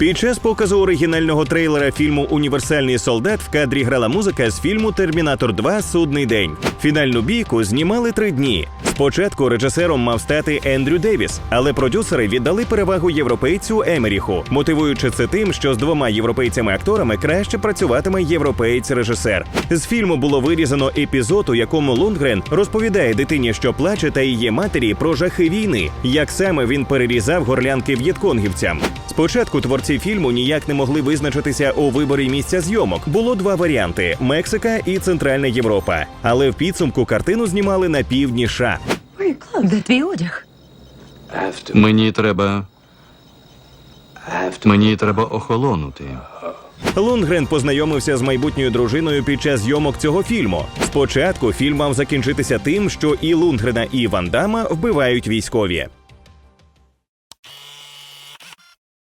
Під час показу оригінального трейлера фільму Універсальний солдат в кадрі грала музика з фільму Термінатор 2 Судний день. Фінальну бійку знімали три дні. Спочатку режисером мав стати Ендрю Девіс, але продюсери віддали перевагу європейцю Емеріху, мотивуючи це тим, що з двома європейцями-акторами краще працюватиме європеєць-режисер. З фільму було вирізано епізод, у якому Лундгрен розповідає дитині, що плаче, та її матері про жахи війни, як саме він перерізав горлянки в'єтконгівцям. Спочатку творці фільму ніяк не могли визначитися у виборі місця зйомок. Було два варіанти: Мексика і Центральна Європа. Але в підсумку картину знімали на півдні США. Де твій одяг? Мені треба. Мені треба охолонути. Лунгрен познайомився з майбутньою дружиною під час зйомок цього фільму. Спочатку фільм мав закінчитися тим, що і Лунгрена, і Вандама вбивають військові.